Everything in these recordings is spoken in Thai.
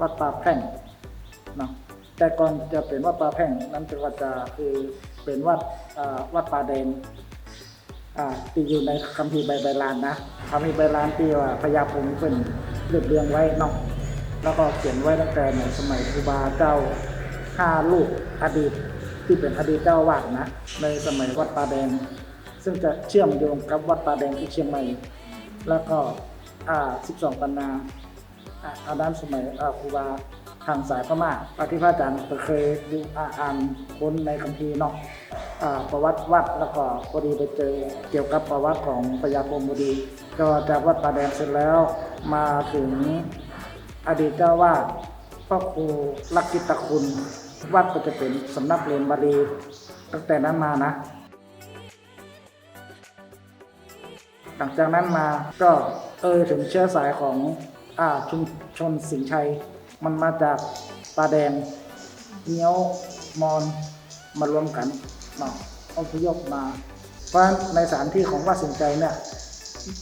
วัดป่าแพ่งนะแต่ก่อนจะเป็นวัดป่าแพ่งนั้นเป็นวัดจะคือเป็นวัดวัดป่าแดงอ่าที่อยู่ในคัมภีร์ใบใบลานนะคัมภีร์ใบลานที่ว่าพญาพงศ์เป็นเรียบเรียงไว้นาะแล้วก็เขียนไว้ตั้งแต่ในสมัยครูบาเจ้าห้าลูกอดีตที่เป็นอดีตเจ้าวาดนะ ในสมัยวัดป่าแดง ซึ่งจะเชื่อมโยงกับวัดป่าแดงที่เชียงใหม่ แล้วก็อ่า12ปันนา อาด้านสมัยอาครูบาทางสายพม่าปฏิพระอาจารย์เคยดูอ่าอ่านค้นในคัมภีร์เนาะอ่าประวัติวัดแล้วก็พอดีไปเจอเกี่ยวกับประวัติของพญาพรมบุรีก็จากวัดป่าแดงเสร็จแล้วมาถึงอดีตเจ้าวาดพ่อครูลักกิตคุณ วัดก็จะเป็นสำนักเรียนบาลีตั้งแต่นั้นมานะหลังจากนั้นมาก็เอ่ยถึงเชื้อสายของ ชุมชนสิงชัย มันมาจากตาแดงเงี้ยวมอนมารวมกันเนาะอพยพมา เพราะฉะนั้นในสถานที่ของวัดสิงชัยเนี่ย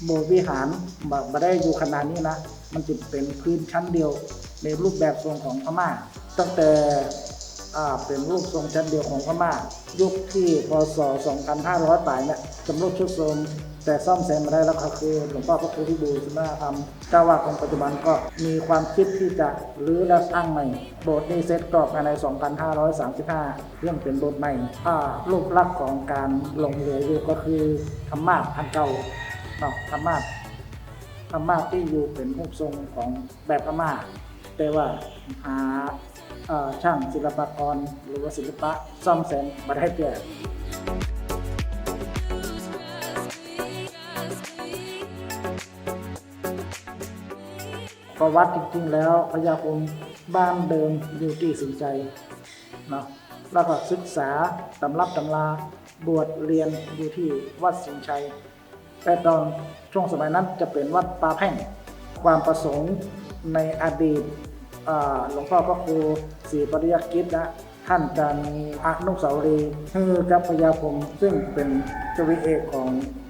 โบสถ์วิหารแบบมาได้อยู่ขนาดนี้นะ มันจะเป็นพื้นชั้นเดียวในรูปแบบทรงของพม่าตั้งแต่ เป็นรูปทรงชั้นเดียวของพม่า ยุคที่พศ 2500ปลายเนี่ยจำรุดชุดโทรมแต่ซ่อมแซมมาได้แล้วก็คือหลวงพ่อพระครูพิบูลสมณธรรมเจ้าวาดของปัจจุบันก็มีความคิดที่จะรื้อและสร้างใหม่ โบสถ์นี้เสร็จก็ภายใน 2535 เรื่องเป็นโบสถ์ใหม่รูปลักษณ์ของการลงเหลืออยู่ก็คือธรรมาสอันเก่าเนาะธรรมาสพม่าที่อยู่เป็นรูปทรงของแบบพม่าแต่ว่าหา ช่างศิลปากร หรือว่าศิลปะซ่อมแซมมาได้เกิดประวัติจริงๆแล้วพญาคงบ้านเดิมอยู่ที่สิงใจเนาะแล้วก็ศึกษาตำรับตำราบวชเรียนอยู่ที่วัดสิงห์ชัย แต่ตอนช่วงสมัยนั้นจะเป็นวัดปาแพ่ง ความประสงค์ในอดีต หลวงพ่อพระครูศรีปริยกิจนะท่านจะมีอนุสาวรีย์คือกับพญาพงศ์ซึ่งเป็นจวีเอกของ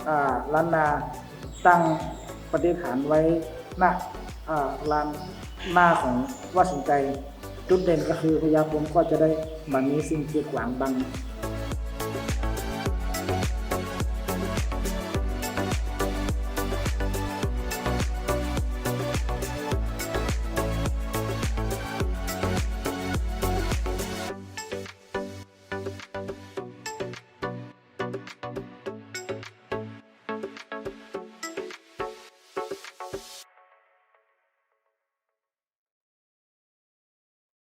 อล้านนาตั้งปฏิฐานไว้หน้าลานหน้าของวัดสินใจจุดเด่นก็คือพญาพงศ์ก็จะได้มันมีสิ่งเกีดขวางบัง